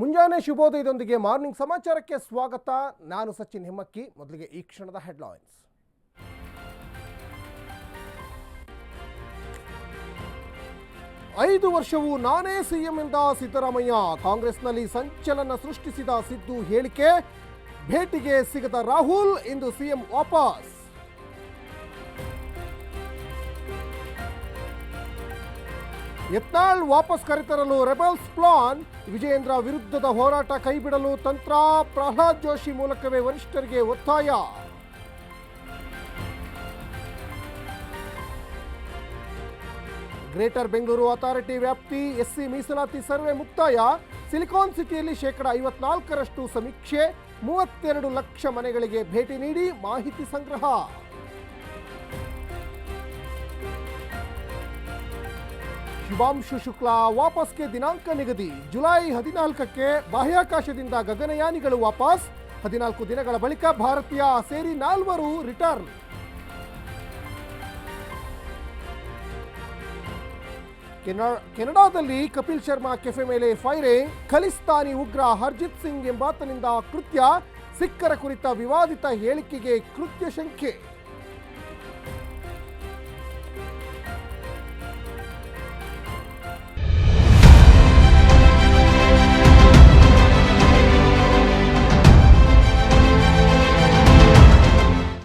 ಮುಂಜಾನೆ ಶುಭೋದಯದೊಂದಿಗೆ ಮಾರ್ನಿಂಗ್ ಸಮಾಚಾರಕ್ಕೆ ಸ್ವಾಗತ. ನಾನು ಸಚಿನ್ ಹಿಮ್ಮಕ್ಕಿ. ಮೊದಲಿಗೆ ಈ ಕ್ಷಣದ ಹೆಡ್ಲೈನ್ಸ್. ಐದು ವರ್ಷವು ನಾನೇ ಸಿಎಂ ಎಂದ ಸಿದ್ದರಾಮಯ್ಯ. ಕಾಂಗ್ರೆಸ್ನಲ್ಲಿ ಸಂಚಲನ ಸೃಷ್ಟಿಸಿದ ಸಿದ್ದು ಹೇಳಿಕೆ, ಭೇಟಿಗೆ ಸಿಗದ ರಾಹುಲ್ ಇಂದು ಸಿಎಂ ವಾಪಸ್. ಯತ್ನಾಳ್ ವಾಪಸ್ ಕರೆತರಲು ರೆಬಲ್ಸ್ ಪ್ಲಾನ್. ವಿಜಯೇಂದ್ರ ವಿರುದ್ಧದ ಹೋರಾಟ ಕೈಬಿಡಲು ತಂತ್ರ. ಪ್ರಹ್ಲಾದ್ ಜೋಶಿ ಮೂಲಕವೇ ವರಿಷ್ಠರಿಗೆ ಒತ್ತಾಯ. ಗ್ರೇಟರ್ ಬೆಂಗಳೂರು ಅಥಾರಿಟಿ ವ್ಯಾಪ್ತಿ, ಎಸ್ಸಿ ಮೀಸಲಾತಿ ಸರ್ವೆ ಮುಕ್ತಾಯ. ಸಿಲಿಕಾನ್ ಸಿಟಿಯಲ್ಲಿ ಶೇಕಡ ಐವತ್ನಾಲ್ಕರಷ್ಟು ಸಮೀಕ್ಷೆ. ಮೂವತ್ತೆರಡು ಲಕ್ಷ ಮನೆಗಳಿಗೆ ಭೇಟಿ ನೀಡಿ ಮಾಹಿತಿ ಸಂಗ್ರಹ. ಶಿವಾಂಶು ಶುಕ್ಲಾ, ವಾಪಸ್ಗೆ ದಿನಾಂಕ ನಿಗದಿ. ಜುಲೈ ಹದಿನಾಲ್ಕಕ್ಕೆ ಬಾಹ್ಯಾಕಾಶದಿಂದ ಗಗನಯಾನಿಗಳು ವಾಪಸ್. ಹದಿನಾಲ್ಕು ದಿನಗಳ ಬಳಿಕ ಭಾರತೀಯ ಸೇರಿ ನಾಲ್ವರು ರಿಟರ್ನ್. ಕೆನ- ಕೆನಡಾದಲ್ಲಿ ಕಪಿಲ್ ಶರ್ಮಾ ಕೆಫೆ ಮೇಲೆ ಫೈರಿಂಗ್ ಖಲಿಸ್ತಾನಿ ಉಗ್ರ ಹರ್ಜಿತ್ ಸಿಂಗ್ ಎಂಬಾತನಿಂದ ಕೃತ್ಯ. ಸಿಖ್ಖರ ಕುರಿತ ವಿವಾದಿತ ಹೇಳಿಕೆಗೆ ಕೃತ್ಯ ಶಂಕೆ.